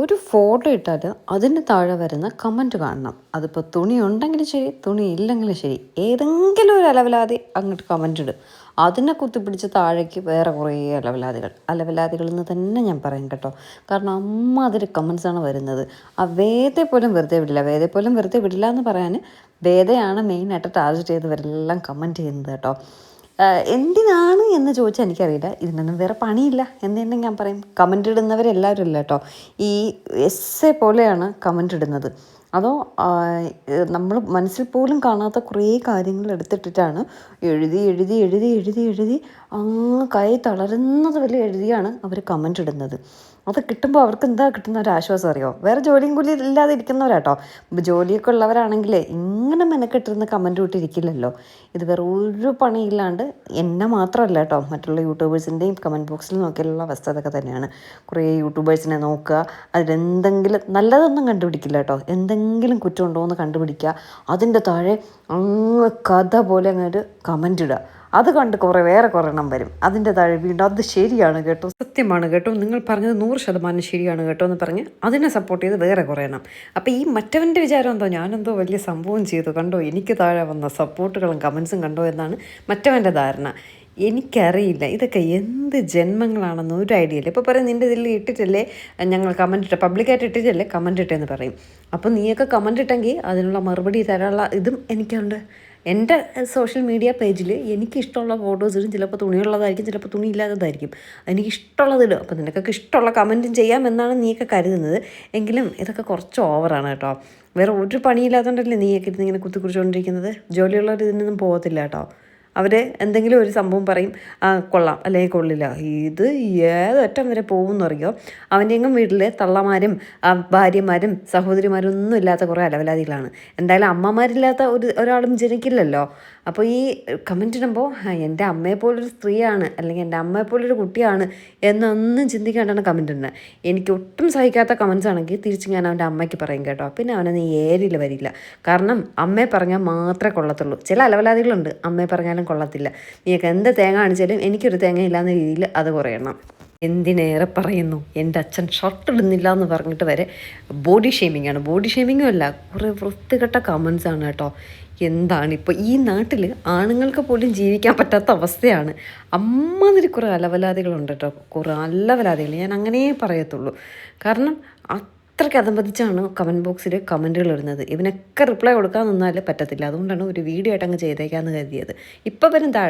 ഒരു ഫോട്ടോ ഇട്ടാൽ അതിന് താഴെ വരുന്ന കമന്റ് കാണണം. അതിപ്പോൾ തുണി ഉണ്ടെങ്കിലും ശരി തുണി ഇല്ലെങ്കിലും ശരി ഏതെങ്കിലും ഒരു അലവലാതി അങ്ങോട്ട് കമന്റ് ഇടും. അതിനെ കുത്തിപ്പിടിച്ച് താഴേക്ക് വേറെ കുറേ അലവലാതികൾ. എന്ന് തന്നെ ഞാൻ പറയും കേട്ടോ. കാരണം അമ്മ അതിൽ കമൻസാണ് വരുന്നത്. ആ വേദയെ പോലും വെറുതെ വിടില്ല. വേദയെ പോലും വെറുതെ വിടില്ല എന്ന് പറയാൻ വേദയാണ് മെയിനായിട്ട് ടാർഗറ്റ് ചെയ്തവരെല്ലാം കമന്റ് ചെയ്യുന്നത് കേട്ടോ. എന്തിനാണ് എന്ന് ചോദിച്ചാൽ എനിക്കറിയില്ല. ഇതിനൊന്നും വേറെ പണിയില്ല. എന്ന് തന്നെ ഞാൻ പറയും. കമന്റ് ഇടുന്നവരെല്ലാവരും ഇല്ല കേട്ടോ. ഈ എസ് എ പോലെയാണ് കമന്റ് ഇടുന്നത്. അതോ നമ്മൾ മനസ്സിൽ പോലും കാണാത്ത കുറേ കാര്യങ്ങൾ എടുത്തിട്ടിട്ടാണ് എഴുതി എഴുതി എഴുതി എഴുതി എഴുതി അങ്ങ് കൈ തളരുന്നത് വരെ എഴുതിയാണ് അവർ കമന്റ് ഇടുന്നത്. അത് കിട്ടുമ്പോൾ അവർക്ക് എന്താ കിട്ടുന്ന ഒരു ആശ്വാസം അറിയോ? വേറെ ജോലിയും കൂലി ഇല്ലാതെ ഇരിക്കുന്നവരാട്ടോ. ജോലിയൊക്കെ ഉള്ളവരാണെങ്കിലേ ഇങ്ങനെ മെനക്കെട്ടിരുന്ന് കമന്റ് വിട്ടിരിക്കില്ലല്ലോ ഇത് വേറെ ഒരു പണിയില്ലാണ്ട് എന്നെ മാത്രമല്ല കേട്ടോ മറ്റുള്ള യൂട്യൂബേഴ്സിന്റെയും കമന്റ് ബോക്സിൽ നോക്കിയുള്ള അവസ്ഥ അതൊക്കെ തന്നെയാണ്. കുറേ യൂട്യൂബേഴ്സിനെ നോക്കുക. അതിലെന്തെങ്കിലും നല്ലതൊന്നും കണ്ടുപിടിക്കില്ല കേട്ടോ എന്തെങ്കിലും കുറ്റം ഉണ്ടോ എന്ന് കണ്ടുപിടിക്കുക. അതിന്റെ താഴെ അങ്ങ് കഥ പോലെ അങ്ങോട്ട് കമന്റ് ഇടുക. അത് കണ്ട് കുറേ വേറെ കുറേ എണ്ണം വരും. അതിന്റെ താഴെ വീണ്ടും അത് ശരിയാണ് കേട്ടോ. സത്യമാണ് കേട്ടോ. നിങ്ങൾ പറഞ്ഞത് നൂറ് ശതമാനം ശരിയാണ് കേട്ടോ എന്ന് പറഞ്ഞ് അതിനെ സപ്പോർട്ട് ചെയ്ത് വേറെ കുറേ എണ്ണം. അപ്പോൾ ഈ മറ്റവന്റെ വിചാരം എന്തോ? ഞാനെന്തോ വലിയ സംഭവം ചെയ്തു. കണ്ടോ? എനിക്ക് താഴെ വന്ന സപ്പോർട്ടുകളും കമൻസും കണ്ടോ എന്നാണ് മറ്റവന്റെ ധാരണ. എനിക്കറിയില്ല. ഇതൊക്കെ എന്ത് ജന്മങ്ങളാണെന്ന് ഒരു ഐഡിയ ഇല്ല. ഇപ്പോൾ പറയും നിന്റെ ഇതിൽ ഇട്ടിട്ടല്ലേ ഞങ്ങൾ കമന്റ് ഇട്ട പബ്ലിക്കായിട്ട് ഇട്ടിട്ടല്ലേ കമന്റ് ഇട്ടെന്ന് പറയും. അപ്പോൾ നീയൊക്കെ കമന്റ് ഇട്ടെങ്കിൽ അതിനുള്ള മറുപടി തരാനുള്ള ഇതും എനിക്കുണ്ട്. എന്റെ സോഷ്യൽ മീഡിയ പേജിൽ എനിക്കിഷ്ടമുള്ള ഫോട്ടോസ് ഇടും. ചിലപ്പോൾ തുണിയുള്ളതായിരിക്കും ചിലപ്പോൾ തുണി ഇല്ലാത്തതായിരിക്കും. എനിക്ക് ഇഷ്ടമുള്ളത് ഇടും. അപ്പോൾ നിനക്കൊക്കെ ഇഷ്ടമുള്ള കമന്റും ചെയ്യാമെന്നാണ് നീയൊക്കെ കരുതുന്നത്. എങ്കിലും ഇതൊക്കെ കുറച്ച് ഓവറാണ് കേട്ടോ. വേറെ ഒരു പണിയില്ലാത്തതുകൊണ്ടല്ലേ നീയൊക്കെ ഇരുന്ന് ഇങ്ങനെ കുത്തിക്കുറിച്ചുകൊണ്ടിരിക്കുന്നത് ജോലിയുള്ളവർ ഇതിനൊന്നും പോകത്തില്ല കേട്ടോ. അവർ എന്തെങ്കിലും ഒരു സംഭവം പറയും ആ കൊള്ളാം. അല്ലെങ്കിൽ കൊള്ളില്ല. ഇത് ഏതൊറ്റം വരെ പോകുമെന്ന് അറിയോ? അവന്റെ എങ്ങും വീട്ടിൽ തള്ളമാരും ഭാര്യമാരും സഹോദരിമാരും ഒന്നും ഇല്ലാത്ത കുറേ അലവലാതികളാണ് എന്തായാലും അമ്മമാരില്ലാത്ത ഒരു ഒരാളും ജനിക്കില്ലല്ലോ. അപ്പോൾ ഈ കമന്റ് ഇടുമ്പോൾ "ആ, എന്റെ അമ്മയെപ്പോലൊരു സ്ത്രീയാണ് അല്ലെങ്കിൽ എന്റെ അമ്മയെപ്പോലൊരു കുട്ടിയാണ് എന്നൊന്നും ചിന്തിക്കാണ്ടാണ് കമന്റ് ഇടുന്നത് എനിക്ക് ഒട്ടും സഹിക്കാത്ത കമൻസ് ആണെങ്കിൽ തിരിച്ച് ഞാൻ അവന്റെ അമ്മയ്ക്ക് പറയും കേട്ടോ. പിന്നെ അവനൊന്നും ഏരിയിൽ വരില്ല. കാരണം അമ്മയെ പറഞ്ഞാൽ മാത്രമേ കൊള്ളത്തുള്ളൂ. ചില അലവലാതികളുണ്ട് അമ്മയെ പറഞ്ഞാലും കൊള്ളത്തില്ല. നീയൊക്കെ എന്ത് തേങ്ങ കാണിച്ചാലും എനിക്കൊരു തേങ്ങ ഇല്ലാന്ന രീതിയിൽ അത് കുറയണം. എന്തിനേറെ പറയുന്നു? എന്റെ അച്ഛൻ ഷർട്ട് ഇടുന്നില്ല എന്ന് പറഞ്ഞിട്ട് വരെ ബോഡി ഷേമിംഗ് ആണ് ബോഡി ഷേമിങ്ങും അല്ല കുറേ വൃത്തികെട്ട കമൻസ് ആണ് കേട്ടോ. എന്താണ് ഇപ്പോൾ ഈ നാട്ടിൽ ആണുങ്ങൾക്ക് പോലും ജീവിക്കാൻ പറ്റാത്ത അവസ്ഥയാണ്. അമ്മാതിരി കുറേ അലവലാതികളുണ്ട് കേട്ടോ. കുറേ അലവലാതികൾ ഞാൻ അങ്ങനെ പറയത്തുള്ളൂ. കാരണം അത്രയ്ക്ക് അതംബന്ധിച്ചാണ് കമന്റ് ബോക്സിൽ കമന്റുകൾ ഇടുന്നത്. ഇവനൊക്കെ റിപ്ലൈ കൊടുക്കാൻ നിന്നാൽ പറ്റത്തില്ല. അതുകൊണ്ടാണ് ഒരു വീഡിയോ ആയിട്ട് അങ്ങ് ചെയ്തേക്കാമെന്ന് കരുതിയത്. ഇപ്പം വരും താഴെ.